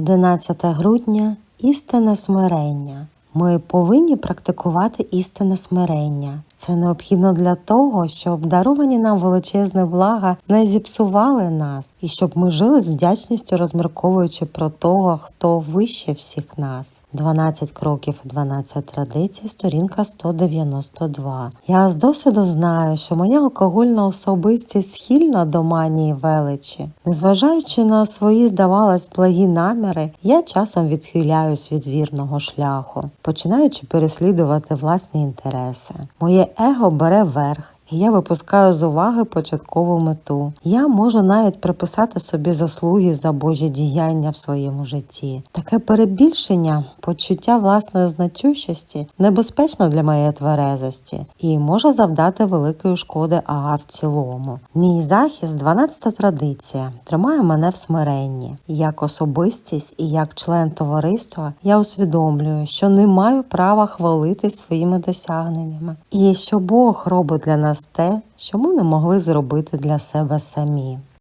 11 грудня істинне смирення. Ми повинні практикувати істинне смирення. Це необхідно для того, щоб даровані нам величезне блага не зіпсували нас, і щоб ми жили з вдячністю, розмірковуючи про того, хто вище всіх нас. 12 кроків, 12 традицій, сторінка 192. Я з досвіду знаю, що моя алкогольна особистість схильна до манії величі. Незважаючи на свої, здавалось, благі наміри, я часом відхиляюсь від вірного шляху, починаючи переслідувати власні інтереси. Моє его бере верх. Я випускаю з уваги початкову мету. Я можу навіть приписати собі заслуги за Божі діяння в своєму житті. Таке перебільшення, почуття власної значущості небезпечно для моєї тверезості і може завдати великої шкоди ага в цілому. Мій захист, 12 традиція, тримає мене в смиренні. Як особистість і як член товариства я усвідомлюю, що не маю права хвалитись своїми досягненнями, і що Бог робить для нас те, що ми не могли зробити для себе самі.